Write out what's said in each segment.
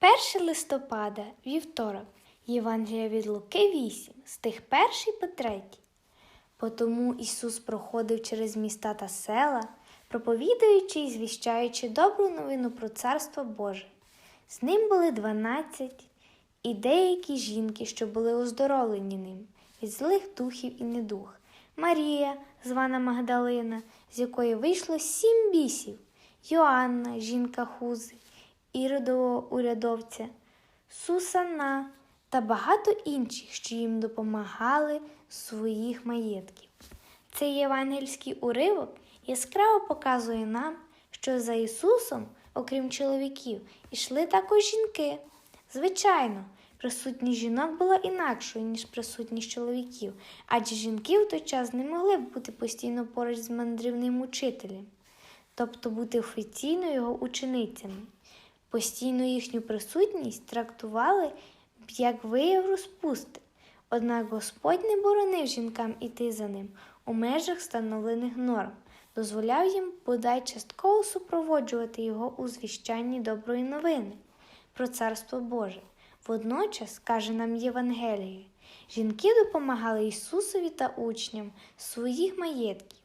1 листопада, вівторок, Євангелія від Луки 8, стих 1 по 3. Потому Ісус проходив через міста та села, проповідуючи і звіщаючи добру новину про Царство Боже. З ним були дванадцять і деякі жінки, що були оздоровлені ним від злих духів і недух. Марія, звана Магдалина, з якої вийшло сім бісів, Йоанна, жінка Хузи, Іродового урядовця, Сусана та багато інших, що їм допомагали своїх маєтків. Цей євангельський уривок яскраво показує нам, що за Ісусом, окрім чоловіків, ішли також жінки. Звичайно, присутність жінок була інакшою, ніж присутність чоловіків, адже жінки в той час не могли б бути постійно поруч з мандрівним учителем, тобто бути офіційно його ученицями. Постійно їхню присутність трактували як вияв розпусти. Однак Господь не боронив жінкам іти за ним у межах встановлених норм, дозволяв їм бодай частково супроводжувати його у звіщанні доброї новини про Царство Боже. Водночас, каже нам Євангеліє, жінки допомагали Ісусові та учням своїх маєтків.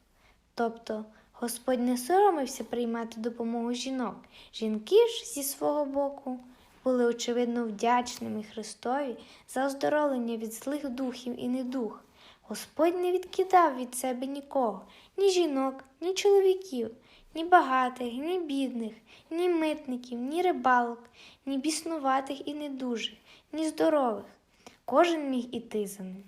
Тобто Господь не соромився приймати допомогу жінок. Жінки ж зі свого боку були очевидно вдячними Христові за оздоровлення від злих духів і недух. Господь не відкидав від себе нікого, ні жінок, ні чоловіків, ні багатих, ні бідних, ні митників, ні рибалок, ні біснуватих і недужих, ні здорових. Кожен міг іти за ним.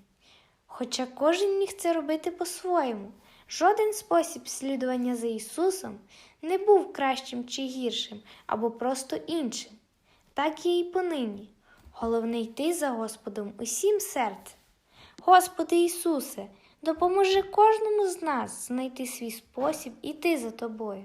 Хоча кожен міг це робити по-своєму. Жоден спосіб слідування за Ісусом не був кращим чи гіршим або просто іншим. Так є і понині. Головне йти за Господом усім серцем. Господи Ісусе, допоможи кожному з нас знайти свій спосіб іти за Тобою.